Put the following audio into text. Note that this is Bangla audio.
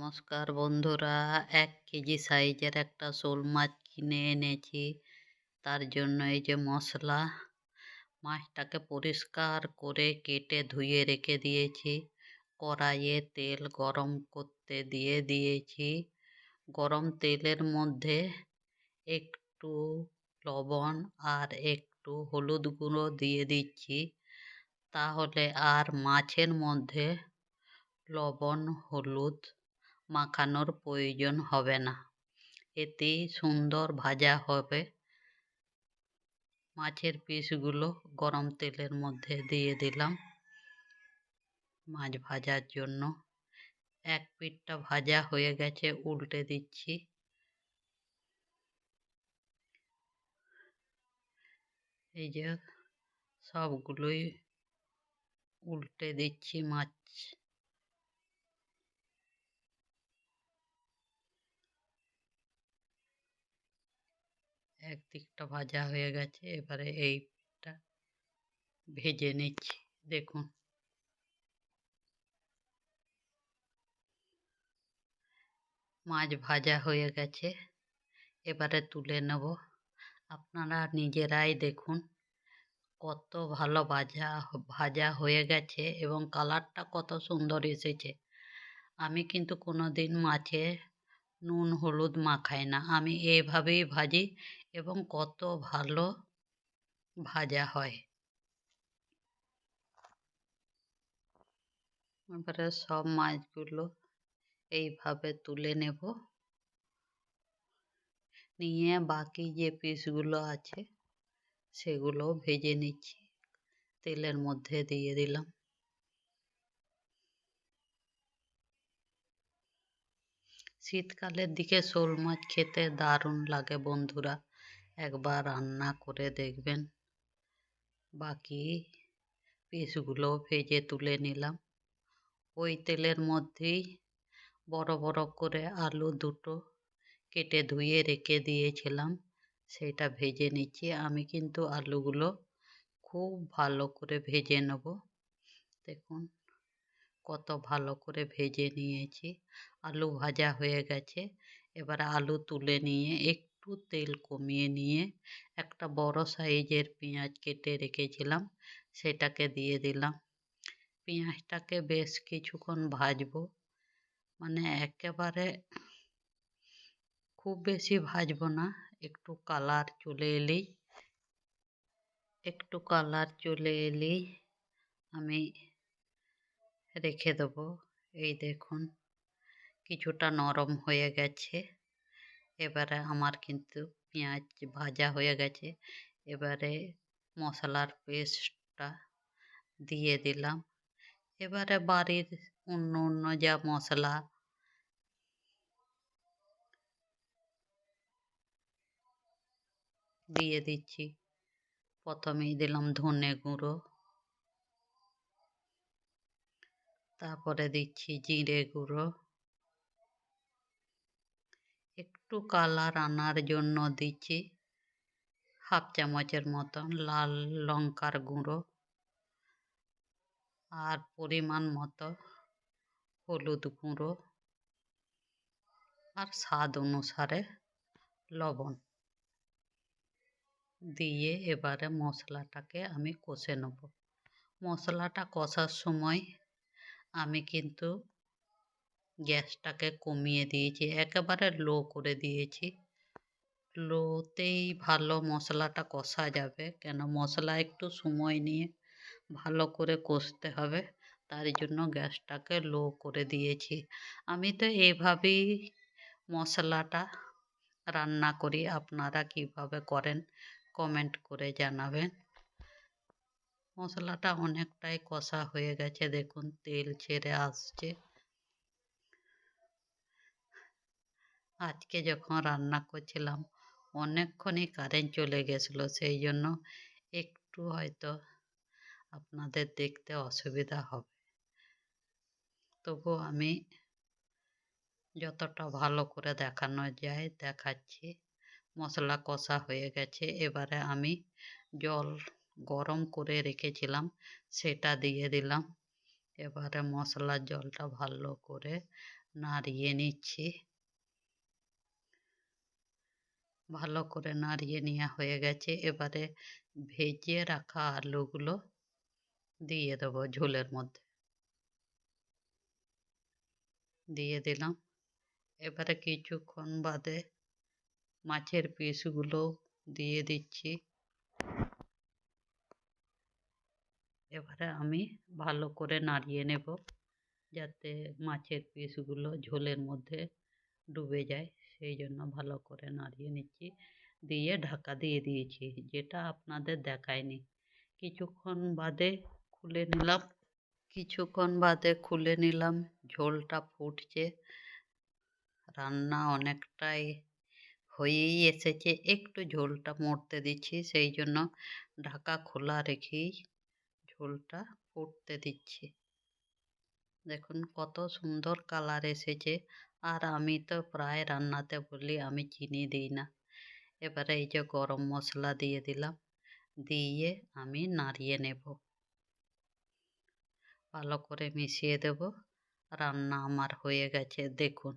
নমস্কার বন্ধুরা, এক কেজি সাইজের একটা শোল মাছ কিনে এনেছি। তার জন্য এই যে মশলা, মাছটাকে পরিষ্কার করে কেটে ধুয়ে রেখে দিয়েছি। কড়াইয়ে তেল গরম করতে দিয়ে দিয়েছি। গরম তেলের মধ্যে একটু লবণ আর একটু হলুদ গুঁড়ো দিয়ে দিচ্ছি। তাহলে আর মাছের মধ্যে লবণ, হলুদ মাখানোর প্রয়োজন হবে না। এতেই সুন্দর ভাজা হবে। মাছের পিসগুলো গরম তেলের মধ্যে দিয়ে দিলাম মাছ ভাজার জন্য। এক পিঠটা ভাজা হয়ে গেছে, উল্টে দিচ্ছি। এই যে সবগুলোই উল্টে দিচ্ছি মাছ একদিকটা ভাজা হয়ে গেছে, এবারে এইটা ভেজে নিচ্ছি, দেখুন। মাছ ভাজা হয়ে গেছে, এবারে তুলে নেব। আপনারা নিজেরাই দেখুন, কত ভালো ভাজা ভাজা হয়ে গেছে এবং কালারটা কত সুন্দর এসেছে। আমি কিন্তু কোনো দিন মাছে নুন, হলুদ মাখাই না, আমি এভাবেই ভাজি। এবং কত ভালো ভাজা হয়। এবারে সব মাছগুলো এইভাবে তুলে নেব। নিয়ে বাকি যে পিসগুলো আছে সেগুলো ভেজে নিচ্ছি। তেলের মধ্যে দিয়ে দিলাম। শীতকালের দিকে শোল মাছ খেতে দারুণ লাগে বন্ধুরা। একবার রান্না করে দেখবেন। বাকি পিসগুলো ভেজে তুলে নিলাম। ওই তেলের মধ্যেই বড় বড় করে আলু দুটো কেটে ধুয়ে রেখে দিয়েছিলাম। সেটা ভেজে নিচ্ছি। আমি কিন্তু আলুগুলো খুব ভালো করে ভেজে নেব। দেখুন কত ভালো করে ভেজে নিয়েছি। আলু ভাজা হয়ে গেছে। এবার আলু তুলে নিয়ে একটু তেল কমিয়ে নিয়ে একটা বড় সাইজের পেঁয়াজ কেটে রেখেছিলাম, সেটাকে দিয়ে দিলাম। পেঁয়াজটাকে বেশ কিছুক্ষণ ভাজবো মানে একেবারে খুব বেশি ভাজবো না, একটু কালার চলে এলেই, একটু কালার চলে এলেই আমি রেখে দেবো। এই দেখুন, কিছুটা নরম হয়ে গেছে। এবারে আমার কিন্তু পেঁয়াজ ভাজা হয়ে গেছে। এবারে মশলার পেস্টটা দিয়ে দিলাম। এবারে বাড়ির অন্য অন্য যা মশলা দিয়ে দিচ্ছি। প্রথমেই দিলাম ধনে গুঁড়ো। তারপরে দিচ্ছি জিরে গুঁড়ো। একটু কালার আনার জন্য দিচ্ছি। হাফ চামচের মতন লাল লঙ্কার গুঁড়ো। আর পরিমাণ মতো হলুদ গুঁড়ো। আর স্বাদ অনুসারে লবণ। দিয়ে এবারে মশলাটাকে আমি কষে নেব। মশলাটা কষার সময় আমি কিন্তু গ্যাসটাকে কমিয়ে দিয়েছি, একেবারে লো করে দিয়েছি। লোতেই ভালো মশলাটা কষা যাবে, কেন মশলা একটু সময় নিয়ে ভালো করে কষতে হবে, তার জন্য গ্যাসটাকে লো করে দিয়েছি। আমি তো এভাবেই মশলাটা রান্না করি, আপনারা কীভাবে করেন কমেন্ট করে জানাবেন। মশলাটা অনেকটাই কষা হয়ে গেছে, দেখুন তেল ছেড়ে আসছে। আজকে যখন রান্না করছিলাম, অনেকক্ষণই কারেন্ট চলে গেছিল, সেই জন্য একটু হয়তো আপনাদের দেখতে অসুবিধা হবে। তবু আমি যতটা ভালো করে দেখানো যায়, দেখাচ্ছি। মশলা কষা হয়ে গেছে, এবারে আমি জল গরম করে রেখেছিলাম, সেটা দিয়ে দিলাম। এবারে মশলার জলটা ভালো করে নাড়িয়ে নিচ্ছি। ভালো করে নাড়িয়ে নেওয়া হয়ে গেছে। এবারে ভেজে রাখা আলুগুলো দিয়ে দেবো ঝোলের মধ্যে। দিয়ে দিলাম। এবারে কিছুক্ষণ বাদে মাছের পিসগুলো দিয়ে দিচ্ছি। এবারে আমি ভালো করে নাড়িয়ে নেব যাতে মাছের পিসগুলো ঝোলের মধ্যে ডুবে যায়। সেই জন্য ভালো করে নাড়িয়ে নিচ্ছি। দিয়ে ঢাকা দিয়ে দিয়েছি, যেটা আপনাদের দেখায়নি। কিছুক্ষণ বাদে খুলে নিলাম। কিছুক্ষণ বাদে খুলে নিলাম, ঝোলটা ফুটছে। রান্না অনেকটাই হয়েই এসেছে। একটু ঝোলটা মরতে দিচ্ছি, সেই জন্য ঢাকা খোলা রেখেই ঝোলটা ফুটতে দিচ্ছি। দেখুন, কত সুন্দর কালার এসেছে। আর আমি তো প্রায় রান্নাতে বলি আমি চিনি দিই না। এবারে এই যে গরম মশলা দিয়ে দিলাম, দিয়ে আমি নাড়িয়ে নেব। ভালো করে মিশিয়ে দেব। রান্না আমার হয়ে গেছে, দেখুন।